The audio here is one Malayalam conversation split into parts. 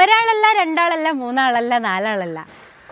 ഒരാളല്ല രണ്ടാളല്ല മൂന്നാളല്ല നാലാളല്ല.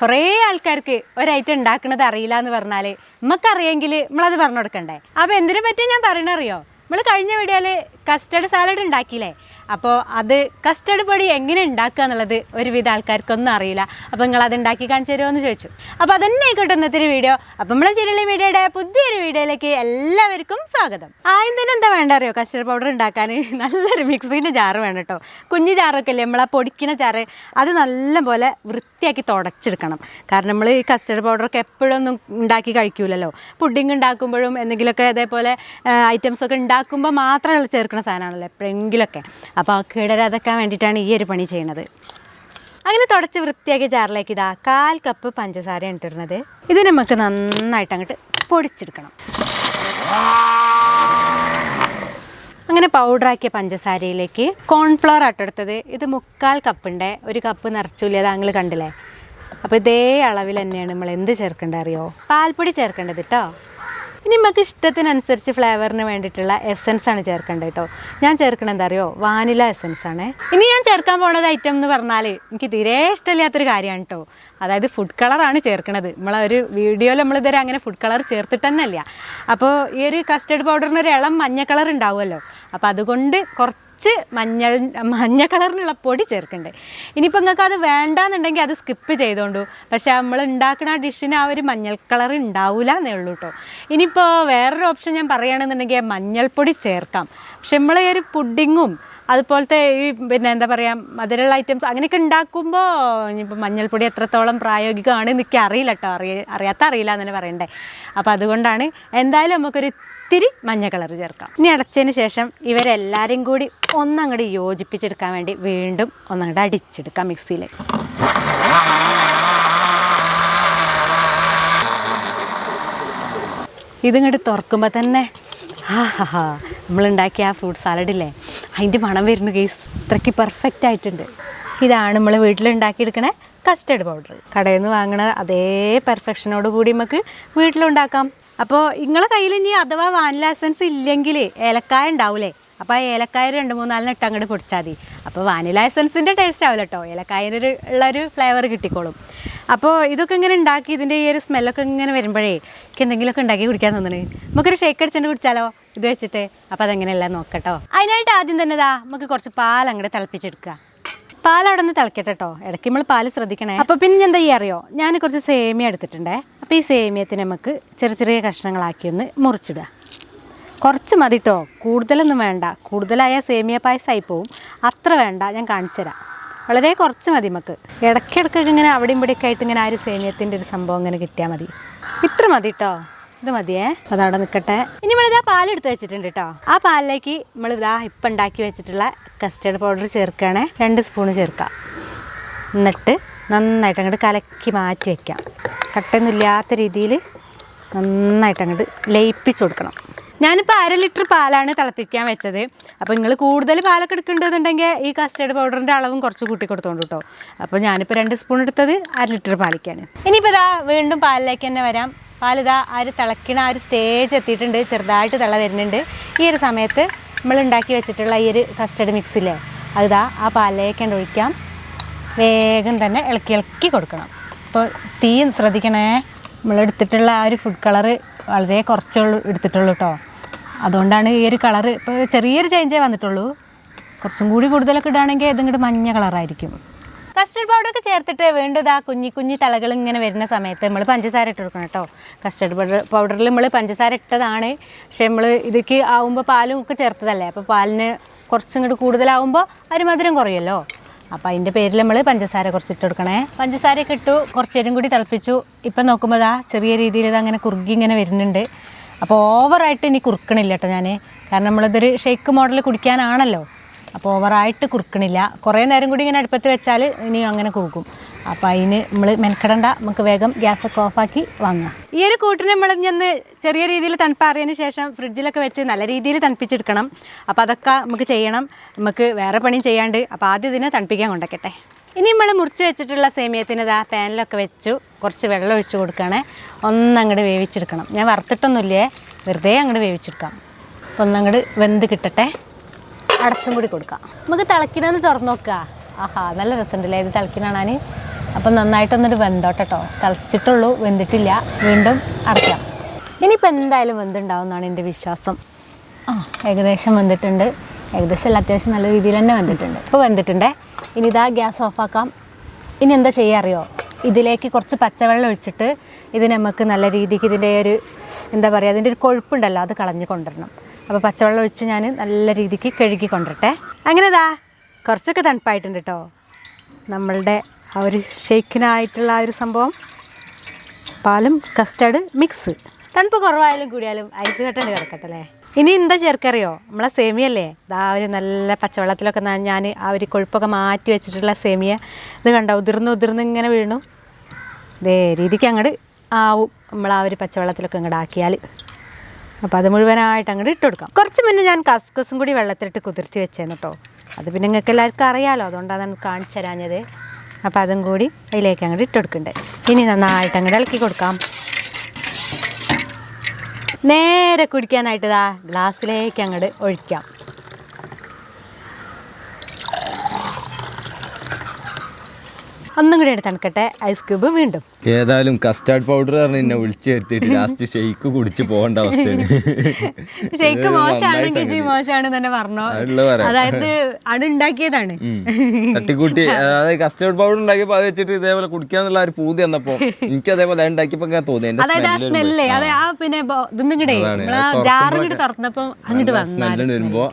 കുറേ ആൾക്കാർക്ക് ഒരൈറ്റം ഉണ്ടാക്കുന്നത് അറിയില്ല എന്ന് പറഞ്ഞാൽ നമുക്കറിയെങ്കിൽ നമ്മളത് പറഞ്ഞു കൊടുക്കണ്ടേ? അപ്പോൾ എന്തിനെ പറ്റി ഞാൻ പറയണറിയോ നമ്മൾ കഴിഞ്ഞ വീഡിയോയിൽ കസ്റ്റർഡ് സാലഡ് ഉണ്ടാക്കിയില്ലേ? അപ്പോൾ അത് കസ്റ്റർഡ് പൊടി എങ്ങനെ ഉണ്ടാക്കുക എന്നുള്ളത് ഒരുവിധ ആൾക്കാർക്കൊന്നും അറിയില്ല. അപ്പോൾ നിങ്ങൾ അത് ഉണ്ടാക്കി കാണിച്ചു തരുമോ എന്ന് ചോദിച്ചു. അപ്പോൾ അതന്നെ ആയിക്കോട്ടെ ഇന്നത്തെ വീഡിയോ. അപ്പോൾ നമ്മളെ ചിരളി മീഡിയയുടെ പുതിയൊരു വീഡിയോയിലേക്ക് എല്ലാവർക്കും സ്വാഗതം. ആദ്യം തന്നെ എന്താ വേണ്ട അറിയോ? കസ്റ്റർഡ് പൗഡർ ഉണ്ടാക്കാൻ നല്ലൊരു മിക്സിന്റെ ജാറ് വേണം കേട്ടോ. കുഞ്ഞു ജാറൊക്കെ അല്ലേ നമ്മളാ പൊടിക്കുന്ന ജാറ് അത് നല്ലപോലെ വൃത്തിയാക്കി തുടച്ചെടുക്കണം. കാരണം നമ്മൾ ഈ കസ്റ്റർഡ് പൗഡറൊക്കെ എപ്പോഴൊന്നും ഉണ്ടാക്കി കഴിക്കൂലല്ലോ. പുഡിങ് ഉണ്ടാക്കുമ്പോഴും എന്തെങ്കിലുമൊക്കെ അതേപോലെ ഐറ്റംസൊക്കെ ഉണ്ടാക്കുമ്പോൾ മാത്രമേ ചേർക്കുന്ന സാധനമാണല്ലോ എപ്പോഴെങ്കിലൊക്കെ അപ്പോൾ കേടരാതെക്കാൻ വേണ്ടിയിട്ടാണ് ഈ ഒരു പണി ചെയ്യണത്. അങ്ങനെ തുടച്ച് വൃത്തിയാക്കിയ ചാറിലേക്ക് ഇതാ കാൽ കപ്പ് പഞ്ചസാര ഇട്ടിരുന്നത്. ഇത് നമുക്ക് നന്നായിട്ട് അങ്ങോട്ട് പൊടിച്ചെടുക്കണം. അങ്ങനെ പൗഡറാക്കിയ പഞ്ചസാരയിലേക്ക് കോൺഫ്ലവർ ആട്ടെടുത്തത് ഇത് മുക്കാൽ കപ്പിന്റെ ഒരു കപ്പ് നിറച്ചില്ല അത് നിങ്ങൾ കണ്ടില്ലേ? അപ്പോൾ ഇതേ അളവിൽ തന്നെയാണ് നമ്മൾ എന്ത് ചേർക്കേണ്ടത് അറിയോ? പാൽപ്പൊടി ചേർക്കേണ്ടത് കേട്ടോ ഇനി നമുക്ക് ഇഷ്ടത്തിനനുസരിച്ച് ഫ്ലേവറിന് വേണ്ടിയിട്ടുള്ള എസൻസ് ആണ് ചേർക്കേണ്ടത് കേട്ടോ. ഞാൻ ചേർക്കണത് എന്താ അറിയോ? വാനില എസൻസ് ആണ്. ഇനി ഞാൻ ചേർക്കാൻ പോണത് ഐറ്റം എന്ന് പറഞ്ഞാൽ എനിക്ക് തീരെ ഇഷ്ടമില്ലാത്തൊരു കാര്യമാണ് കേട്ടോ. അതായത് ഫുഡ് കളറാണ് ചേർക്കണത്. നമ്മളെ ഒരു വീഡിയോയിൽ നമ്മൾ ഇതുവരെ അങ്ങനെ ഫുഡ് കളർ ചേർത്തിട്ട് തന്നെ അപ്പോൾ ഈ ഒരു കസ്റ്റർഡ് പൗഡറിന് ഒരു ഇളം മഞ്ഞ കളർ ഉണ്ടാവുമല്ലോ. അപ്പോൾ അതുകൊണ്ട് കുറച്ച് മഞ്ഞൾ മഞ്ഞ കളറിനുള്ള പൊടി ചേർക്കണ്ടേ. ഇനിയിപ്പോൾ നിങ്ങൾക്ക് അത് വേണ്ടാന്നുണ്ടെങ്കിൽ അത് സ്കിപ്പ് ചെയ്തോണ്ടു. പക്ഷേ നമ്മൾ ഉണ്ടാക്കുന്ന ആ ഡിഷിന് ആ ഒരു മഞ്ഞൾ കളർ ഉണ്ടാവില്ല എന്നേ ഉള്ളൂ കേട്ടോ ഇനിയിപ്പോൾ വേറൊരു ഓപ്ഷൻ ഞാൻ പറയുകയാണെന്നുണ്ടെങ്കിൽ മഞ്ഞൾപ്പൊടി ചേർക്കാം. പക്ഷെ നമ്മൾ ഈ ഒരു പുഡിങ്ങും അതുപോലത്തെ ഈ പിന്നെ എന്താ പറയുക മധുരമുള്ള ഐറ്റംസ് അങ്ങനെയൊക്കെ ഉണ്ടാക്കുമ്പോൾ ഇനിയിപ്പോൾ മഞ്ഞൾപ്പൊടി എത്രത്തോളം പ്രായോഗികമാണ് എനിക്ക് അറിയില്ല കേട്ടോ അറിയ അറിയാത്ത അറിയില്ല എന്ന് പറയണ്ടേ. അപ്പോൾ അതുകൊണ്ടാണ് എന്തായാലും നമുക്കൊരു ഇത്തിരി മഞ്ഞ കളർ ചേർക്കാം. ഇനി അടച്ചതിന് ശേഷം ഇവരെല്ലാവരും കൂടി ഒന്നങ്ങോട്ട് യോജിപ്പിച്ചെടുക്കാൻ വേണ്ടി വീണ്ടും ഒന്നങ്ങോട്ട് അടിച്ചെടുക്കാം മിക്സിയിൽ ഇതിങ്ങോട്ട് തുറക്കുമ്പോൾ തന്നെ ഹാ ഹാ ഹാ നമ്മളുണ്ടാക്കിയ ആ ഫ്രൂട്ട് സാലഡില്ലേ അതിന്റെ മണം വരുന്നു കേസ് ഇത്രയ്ക്ക് പെർഫെക്റ്റ് ആയിട്ടുണ്ട്. ഇതാണ് നമ്മൾ വീട്ടിലുണ്ടാക്കിയെടുക്കണേ കസ്റ്റേഡ് പൗഡർ കടയിൽ നിന്ന് വാങ്ങണ അതേ പെർഫെക്ഷനോട് കൂടി നമുക്ക് വീട്ടിലുണ്ടാക്കാം. അപ്പോൾ നിങ്ങളെ കയ്യിൽ ഇനി അഥവാ വാനില എസൻസ് ഇല്ലെങ്കിൽ ഏലക്കായ ഉണ്ടാവൂലേ? അപ്പോൾ ആ ഏലക്കായ രണ്ട് മൂന്നാലിന് ഇട്ട് അങ്ങോട്ട് പൊടിച്ചാൽ മതി. അപ്പോൾ വാനില എസൻസിന്റെ ടേസ്റ്റ് ആവില്ല കേട്ടോ ഏലക്കായന്റെ ഉള്ളൊരു ഫ്ലേവർ കിട്ടിക്കോളും. അപ്പോൾ ഇതൊക്കെ ഇങ്ങനെ ഉണ്ടാക്കി ഇതിന്റെ ഈ ഒരു സ്മെല്ലൊക്കെ ഇങ്ങനെ വരുമ്പോഴേ എനിക്ക് എന്തെങ്കിലുമൊക്കെ ഉണ്ടാക്കി കുടിക്കാൻ തോന്നണേ. നമുക്കൊരു ഷേക്ക് അടിച്ചിട്ട് കുടിച്ചാലോ? ഇത് വെച്ചിട്ട് അപ്പോൾ അതെങ്ങനെയല്ല നോക്കട്ടോ? അതിനായിട്ട് ആദ്യം തന്നെ ഇതാ നമുക്ക് കുറച്ച് പാൽ അങ്ങോട്ട് തിളപ്പിച്ചെടുക്കുക. പാൽ അവിടെ നിന്ന് തിളക്കട്ടെ കേട്ടോ ഇടയ്ക്ക് നമ്മൾ പാൽ ശ്രദ്ധിക്കണേ. അപ്പോൾ പിന്നെ എന്താ ചെയ്യാ അറിയോ ഞാൻ കുറച്ച് സേമിയ എടുത്തിട്ടുണ്ടേ. അപ്പോൾ ഈ സേമിയത്തിന് നമുക്ക് ചെറിയ ചെറിയ കഷ്ണങ്ങളാക്കി ഒന്ന് മുറിച്ചിടുക. കുറച്ച് മതി കേട്ടോ കൂടുതലൊന്നും വേണ്ട. കൂടുതലായ സേമിയ പായസമായി പോവും. അത്ര വേണ്ട. ഞാൻ കാണിച്ചു തരാം. വളരെ കുറച്ച് മതി നമുക്ക്. ഇടയ്ക്കിടയ്ക്കൊക്കെ ഇങ്ങനെ അവിടെയും ഇവിടെയൊക്കെ ആയിട്ട് ഇങ്ങനെ ആ ഒരു സേമിയത്തിന്റെ ഒരു സംഭവം ഇങ്ങനെ കിട്ടിയാൽ മതി. ഇത്ര മതി കേട്ടോ ഇത് മതിയേ. അതവിടെ നിൽക്കട്ടെ ഇനി നമ്മളിതാ പാലെടുത്ത് വെച്ചിട്ടുണ്ട് കേട്ടോ ആ പാലിലേക്ക് നമ്മളിതാ ഇപ്പം ഉണ്ടാക്കി വെച്ചിട്ടുള്ള കസ്റ്റേർഡ് പൗഡർ ചേർക്കുകയാണെ. രണ്ട് സ്പൂണ് ചേർക്കാം. എന്നിട്ട് നന്നായിട്ട് അങ്ങോട്ട് കലക്കി മാറ്റി വയ്ക്കാം കട്ടൊന്നുമില്ലാത്ത രീതിയിൽ നന്നായിട്ട് അങ്ങോട്ട് ലയിപ്പിച്ച് കൊടുക്കണം. ഞാനിപ്പോൾ അര ലിറ്റർ പാലാണ് തിളപ്പിക്കാൻ വെച്ചത്. അപ്പോൾ നിങ്ങൾ കൂടുതൽ പാലൊക്കെ എടുക്കേണ്ടതുണ്ടെങ്കിൽ ഈ കസ്റ്റേർഡ് പൗഡറിന്റെ അളവും കുറച്ച് കൂട്ടി കൊടുത്തോണ്ട് കേട്ടോ അപ്പോൾ ഞാനിപ്പോൾ രണ്ട് സ്പൂൺ എടുത്തത് അര ലിറ്റർ പാലിക്കാണ്. ഇനിയിപ്പോൾ ഇതാ വീണ്ടും പാലിലേക്ക് തന്നെ വരാം. പാലിതാ ആ ഒരു തിളക്കണ ആ ഒരു സ്റ്റേജ് എത്തിയിട്ടുണ്ട്. ചെറുതായിട്ട് തിള വരുന്നുണ്ട്. ഈ ഒരു സമയത്ത് നമ്മൾ ഉണ്ടാക്കി വെച്ചിട്ടുള്ള ഈ ഒരു കസ്റ്റർഡ് മിക്സില്ലേ അതിതാ ആ പാലിലേക്ക് ഒഴിക്കാം. വേഗം തന്നെ ഇളക്കി ഇളക്കി കൊടുക്കണം. അപ്പോൾ തീ ശ്രദ്ധിക്കണേ. നമ്മൾ എടുത്തിട്ടുള്ള ആ ഒരു ഫുഡ് കളറ് വളരെ കുറച്ചേ എടുത്തിട്ടുള്ളൂ കേട്ടോ അതുകൊണ്ടാണ് ഈ ഒരു കളറ് ഇപ്പോൾ ചെറിയൊരു ചേഞ്ചേ വന്നിട്ടുള്ളൂ. കുറച്ചും കൂടി കൂടുതലൊക്കെ ഇടുകയാണെങ്കിൽ ഇതിങ്ങോട്ട് മഞ്ഞ കളറായിരിക്കും കസ്റ്റർഡ് പൗഡർ ഒക്കെ ചേർത്തിട്ട് വീണ്ടും ഇതാ കുഞ്ഞി കുഞ്ഞി തളകൾ ഇങ്ങനെ വരുന്ന സമയത്ത് നമ്മൾ പഞ്ചസാര ഇട്ട് കൊടുക്കണം കേട്ടോ. കസ്റ്റർഡ് പൗഡർ പൗഡറിൽ നമ്മൾ പഞ്ചസാര ഇട്ടതാണ്. പക്ഷെ നമ്മൾ ഇതൊക്കെ ആവുമ്പോൾ പാലും ഒക്കെ ചേർത്തതല്ലേ? അപ്പോൾ പാലിന് കുറച്ചും കൂടി കൂടുതലാവുമ്പോൾ ഒരു മധുരം കുറയുമല്ലോ. അപ്പോൾ അതിന്റെ പേരിൽ നമ്മൾ പഞ്ചസാര കുറച്ച് ഇട്ട് കൊടുക്കണേ. പഞ്ചസാരയൊക്കെ ഇട്ടു കുറച്ച് നേരം കൂടി തിളപ്പിച്ചു. ഇപ്പം നോക്കുമ്പോൾ ഇതാ ചെറിയ രീതിയിൽ ഇത് അങ്ങനെ കുറുകി ഇങ്ങനെ വരുന്നുണ്ട്. അപ്പോൾ ഓവറായിട്ട് ഇനി കുറുക്കണില്ല കേട്ടോ ഞാൻ കാരണം നമ്മളിതൊരു ഷേക്ക് മോഡൽ കുടിക്കാനാണല്ലോ. അപ്പോൾ ഓവറായിട്ട് കുറുക്കണില്ല. കുറേ നേരം കൂടി ഇങ്ങനെ അടുപ്പത്ത് വെച്ചാൽ ഇനി അങ്ങനെ കുറുക്കും. അപ്പോൾ അതിന് നമ്മൾ മെനക്കെടണ്ട. നമുക്ക് വേഗം ഗ്യാസൊക്കെ ഓഫാക്കി വാങ്ങാം. ഈ ഒരു കൂട്ടിന് നമ്മൾ ഇന്ന് ചെറിയ രീതിയിൽ തണുപ്പാറിയതിന് ശേഷം ഫ്രിഡ്ജിലൊക്കെ വെച്ച് നല്ല രീതിയിൽ തണുപ്പിച്ചെടുക്കണം. അപ്പോൾ അതൊക്കെ നമുക്ക് ചെയ്യണം. നമുക്ക് വേറെ പണിയും ചെയ്യാണ്ട്. അപ്പോൾ ആദ്യം ഇതിനെ തണുപ്പിക്കാൻ കൊണ്ടക്കട്ടെ. ഇനി നമ്മൾ മുറിച്ച് വെച്ചിട്ടുള്ള സേമിയത്തിന് ഇതാ പാനിലൊക്കെ വെച്ചു കുറച്ച് വെള്ളം ഒഴിച്ച് കൊടുക്കുകയാണെ ഒന്നങ്ങോട്ട് വേവിച്ചെടുക്കണം. ഞാൻ വറുത്തിട്ടൊന്നുമില്ലേ? വെറുതെ അങ്ങോട്ട് വേവിച്ചെടുക്കാം. അപ്പോൾ ഒന്നങ്ങോട്ട് വെന്ത് കിട്ടട്ടെ. അടച്ചും കൂടി കൊടുക്കാം. നമുക്ക് തിളക്കിനൊന്ന് തുറന്നു നോക്കുക ആഹാ നല്ല രസമുണ്ടല്ലേ ഇത് തിളക്കിനാണാൻ അപ്പം നന്നായിട്ടൊന്നൊരു വെന്തോട്ടെ കേട്ടോ തിളച്ചിട്ടുള്ളൂ വെന്തിട്ടില്ല. വീണ്ടും അടയ്ക്കാം. ഇനിയിപ്പോൾ എന്തായാലും വെന്തുണ്ടാവും എന്നാണ് എന്റെ വിശ്വാസം. ആ ഏകദേശം വെന്തിട്ടുണ്ട്. ഏകദേശം അല്ല അത്യാവശ്യം നല്ല രീതിയിൽ തന്നെ വെന്തിട്ടുണ്ട്. ഇപ്പോൾ വെന്തിട്ടുണ്ടേ? ഇനി ഇതാ ഗ്യാസ് ഓഫാക്കാം. ഇനി എന്താ ചെയ്യുക അറിയോ? ഇതിലേക്ക് കുറച്ച് പച്ചവെള്ളം ഒഴിച്ചിട്ട് ഇത് നമുക്ക് നല്ല രീതിക്ക് ഇതിന്റെ ഒരു എന്താ പറയുക അതിന്റെ ഒരു കൊഴുപ്പുണ്ടല്ലോ അത് കളഞ്ഞ് കൊണ്ടുവരണം. അപ്പോൾ പച്ചവെള്ളം ഒഴിച്ച് ഞാൻ നല്ല രീതിക്ക് കഴുകി കൊണ്ടിട്ടെ അങ്ങനെ ഇതാ കുറച്ചൊക്കെ തണുപ്പായിട്ടുണ്ട് കേട്ടോ നമ്മളുടെ ആ ഒരു ഷെയ്ക്കിനായിട്ടുള്ള ആ ഒരു സംഭവം. പാലും കസ്റ്റർഡ് മിക്സ് തണുപ്പ് കുറവായാലും കൂടിയാലും ഐസ് കട്ടണ്ട് കിടക്കട്ടെ അല്ലേ? ഇനി എന്താ ചേർക്കറിയോ? നമ്മളെ സേമിയല്ലേ ആ ഒരു നല്ല പച്ചവെള്ളത്തിലൊക്കെ ഞാൻ ആ ഒരു കൊഴുപ്പൊക്കെ മാറ്റി വെച്ചിട്ടുള്ള സേമിയ. ഇത് കണ്ടോ ഉതിർന്ന് ഉതിർന്ന് ഇങ്ങനെ വീണു. ഇതേ രീതിക്ക് അങ്ങോട്ട് ആവും. നമ്മൾ ആ ഒരു പച്ചവെള്ളത്തിലൊക്കെ അങ്ങോട്ട് ആക്കിയാൽ അപ്പോൾ അത് മുഴുവനായിട്ട് അങ്ങോട്ട് ഇട്ട് കൊടുക്കാം. കുറച്ച് മുന്നേ ഞാൻ കസ്കസും കൂടി വെള്ളത്തിലിട്ട് കുതിർത്തി വെച്ചേന്ന് കേട്ടോ അത് പിന്നെ നിങ്ങൾക്ക് എല്ലാവർക്കും അറിയാമല്ലോ അതുകൊണ്ടാണ് ഞാൻ കാണിച്ചു തരാഞ്ഞത്. അപ്പോൾ അതും കൂടി അതിലേക്ക് അങ്ങോട്ട് ഇട്ട് കൊടുക്കണ്ടേ. ഇനി നന്നായിട്ട് അങ്ങോട്ട് ഇളക്കി കൊടുക്കാം. നേരെ കുടിക്കാനായിട്ട് ഇതാ ഗ്ലാസ്സിലേക്ക് അങ്ങോട്ട് ഒഴിക്കാം. ഒന്നും കൂടി എടുത്ത് തണുക്കട്ടെ ഐസ് ക്യൂബ് വീണ്ടും. ഏതായാലും കസ്റ്റാർഡ് പൗഡർ പറഞ്ഞ് എന്നെ വിളിച്ചു ചേർത്തിട്ട് ലാസ്റ്റ് ഷെയ്ക്ക് കുടിച്ച് പോകേണ്ട അവസ്ഥയാണ്. ഷെയ്ക്ക് മോശമാണെങ്കിൽ ജി മോശമാണ് തന്നെ പറഞ്ഞോ. അതായത് അത് ഉണ്ടാക്കിയതാണ്. തട്ടിക്കൂട്ടി അതായത് കസ്റ്റാർഡ് പൗഡർ ഉണ്ടാക്കിയപ്പോ അത് വെച്ചിട്ട് ഇതേപോലെ കുടിക്കാന്നുള്ള ഒരു പൂതി വന്നപ്പോ എനിക്ക് അതേപോലെ ഉണ്ടാക്കിയപ്പോ ഇങ്ങനെ തോന്നി. അതായത് ആ സ്മെല്ലേ അതെ ആ. പിന്നെ ഇതൊന്നും കൂടെ ജാറ് ഇങ്ങോട്ട് തുറന്നപ്പോ അങ്ങോട്ട് വന്നു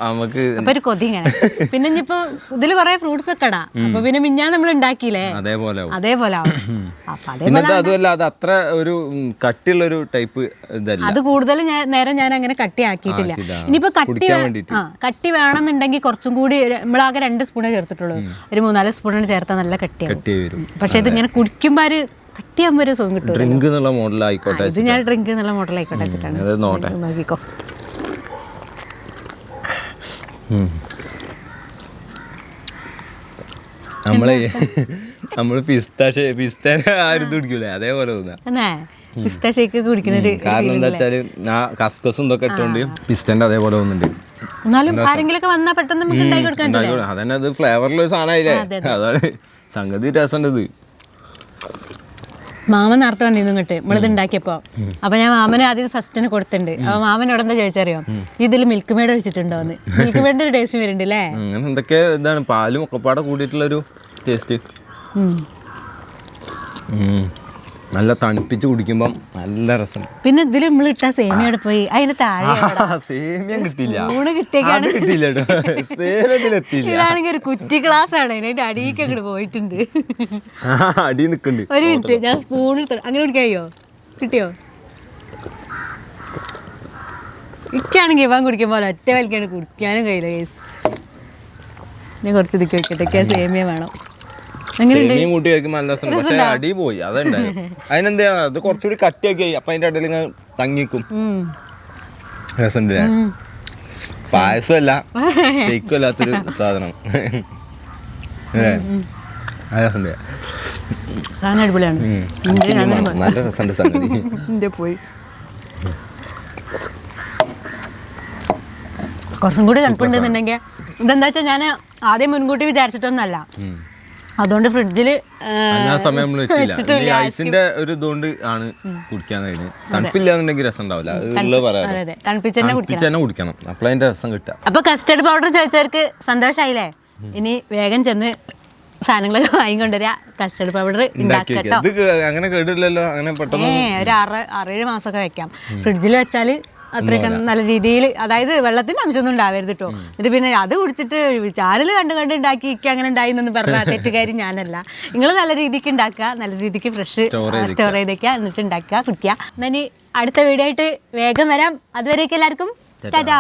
നമുക്ക് ഒരു പിന്നെ ഇനിയിപ്പോ ഇതിൽ കുറെ ഫ്രൂട്ട്സ് ഒക്കെ ഇടാം. അപ്പൊ പിന്നെ മിഞ്ഞാ നമ്മൾ ഉണ്ടാക്കിയില്ലേ? അതേപോലെ. അതേപോലെ പിന്നത്തെ അതുമല്ല അത് അത്ര ഒരു കട്ടിയുള്ള ഒരു ടൈപ്പ് ഇതല്ല. അത് കൂടുതൽ നേരം നേരെ ഞാൻ അങ്ങനെ കട്ടിയാക്കിയിട്ടില്ല. ഇനിയിപ്പോ കട്ടി. ആ കട്ടി വേണമെന്നുണ്ടെങ്കിൽ കുറച്ചും കൂടി നമ്മളാകെ രണ്ട് സ്പൂണേ ചേർത്തിട്ടുള്ളൂ. ഒരു മൂന്നാൽ സ്പൂണിന് ചേർത്താൽ നല്ല കട്ടിയാവും. കട്ടി വരും. പക്ഷെ ഇത് ഇങ്ങനെ കുടിക്കുമ്പോ ഒരു കട്ടിയാകുമ്പോ ഒരു സുഖം കിട്ടും ഡ്രിങ്ക് എന്നുള്ള മോഡലായിക്കോട്ടെ ഇത് ഞാൻ ഡ്രിങ്ക് എന്നുള്ള മോഡൽ ആയിക്കോട്ടെ വെച്ചിട്ടാണ്. നോക്കിക്കോ. നമ്മളെ നമ്മൾ പിസ്ത പിസ്തേനെ ആരും കുടിക്കൂലേ. അതേപോലെ തോന്നാ. എന്നേ പിസ്ത ഷേക്ക് കുടിക്കുന്ന കാരണം എന്താ വെച്ചാൽ ആ കസ്കസും ഇതൊക്കെ ഇട്ടോണ്ട് പിസ്തന്റെ അതേപോലെ തോന്നുന്നുണ്ട് എന്നാലും ആരെങ്കിലും വന്നാ പെട്ടെന്ന് നമുക്ക് ഉണ്ടാക്കി കൊടുക്കാൻ അതന്നെ അത് ഫ്ലേവറിൽ ഒരു സാധനമായില്ലേ അതാണ് സംഗതി രസണ്ടത് മാമൻ നേരത്തെ വന്നിരുന്നു ഇങ്ങോട്ട്. നമ്മളിത് ഉണ്ടാക്കിയപ്പോ. അപ്പൊ ഞാൻ മാമനെ ആദ്യം ഫസ്റ്റിന് കൊടുത്തിട്ടുണ്ട്. അപ്പൊ മാമൻ എവിടെന്താ ചോദിച്ചറിയോ? ഇതിൽ മിൽക്ക് മേഡ് ഒഴിച്ചിട്ടുണ്ടോന്ന്. മിൽക്ക് മേഡിന്റെ ഒരു ടേസ്റ്റ് വരുന്നുണ്ട് അല്ലേ അങ്ങനെ എന്തൊക്കെ ഇതാണ്? പാലും ഒക്കെപ്പാടെ കൂടിയിട്ടുള്ള ഒരു ടേസ്റ്റ്. നല്ല തണുപ്പിച്ച് കുടിക്കുമ്പം നല്ല രസം. പിന്നെ ഇതിൽ നമ്മൾ ഇട്ട സേമിയോടെ പോയി. അതിന് താഴെ സേമിയം കിട്ടിയില്ല ഊണ് കിട്ടിയേക്കാണ് അത് കിട്ടിയില്ല കേട്ടോ. സേമിയത്തിലെത്തിയില്ല ഇതാണെങ്കിൽ ഒരു കുറ്റി ഗ്ലാസ് ആണ്. അതിന്റെ അടിയിലേക്ക് അങ്ങോട്ട് പോയിട്ടുണ്ട്. അടി നിൽക്കുന്നുണ്ട് ഒരു മിനിറ്റ് ഞാൻ സ്പൂണിൽ അങ്ങനെ കുടിക്കായോ കിട്ടിയോ? ഇക്കാണെങ്കിൽ ഇവൻ കുടിക്കുമ്പോൾ ഒറ്റ വലിക്കാണ് കുടിക്കാനും കഴിയില്ല കേസ് ഞാൻ കുറച്ച് ഇതിക്ക് വെക്കട്ടെ. സേമിയ വേണം. സേമിയം കൂട്ടി കഴിക്കുമ്പോൾ നല്ല രസം പക്ഷെ അടി പോയി. അതുണ്ടായി. അതിനെന്താ അത് കുറച്ചുകൂടി കട്ടിയൊക്കെ ആയി. അപ്പൊ അതിന്റെ ഇടയിൽ ഇങ്ങനെ തങ്ങിക്കും. ഉം. രസം പായസമല്ല. ഷെയ്ക്കുമല്ലാത്തൊരു സാധനം. രസമുണ്ട്. നല്ല രസമുണ്ട് സംഗതി. പോയി. കുറച്ചും കൂടി തണുപ്പുണ്ടെന്നുണ്ടെങ്കിൽ ഇതെന്താ വെച്ചാൽ ഞാൻ ആദ്യം മുൻകൂട്ടി വിചാരിച്ചിട്ടൊന്നല്ല. അതുകൊണ്ട് ഫ്രിഡ്ജിൽ സമയം ഈ ഐസിന്റെ ഒരു ഇതുകൊണ്ട് ആണ് കുടിക്കാൻ കഴിഞ്ഞത് തണുപ്പില്ലാന്നുണ്ടെങ്കിൽ രസം ഉണ്ടാവില്ല തണുപ്പിച്ചെന്നെ കുടിക്കണം. അപ്പോൾ അതിന്റെ രസം കിട്ടുക. അപ്പൊ കസ്റ്റർഡ് പൗഡർ ചോദിച്ചവർക്ക് സന്തോഷമായില്ലേ ഇനി വേഗം ചെന്ന് സാധനങ്ങളൊക്കെ വാങ്ങിക്കൊണ്ടുവരിക കസ്റ്റർഡ് പൗഡർ ഉണ്ടാക്കി ഉണ്ടാക്കട്ടോ അങ്ങനെ കേടില്ലല്ലോ അങ്ങനെ പെട്ടെന്ന് ഒരു ആറ് ആറേഴ് മാസമൊക്കെ വെക്കാം. ഫ്രിഡ്ജിൽ വെച്ചാൽ അത്രയൊക്കെ നല്ല രീതിയിൽ അതായത് വെള്ളത്തിന്റെ അംശമൊന്നും ഉണ്ടാവരുത് കേട്ടോ എന്നിട്ട് പിന്നെ അത് കുടിച്ചിട്ട് ചാനൽ കണ്ട് കണ്ട് ഉണ്ടാക്കി ഇക്ക അങ്ങനെ ഉണ്ടായി എന്നൊന്നും പറഞ്ഞ തെറ്റുകാരി ഞാനല്ല. നിങ്ങൾ നല്ല രീതിക്ക് ഉണ്ടാക്കുക നല്ല രീതിക്ക് ഫ്രഷ് സ്റ്റോർ ചെയ്ത് വെക്കുക എന്നിട്ട് ഉണ്ടാക്കുക കുടിക്കുക. എന്നാൽ അടുത്ത വീഡിയോ ആയിട്ട് വേഗം വരാം. അതുവരെയൊക്കെ എല്ലാവർക്കും ടാറ്റാ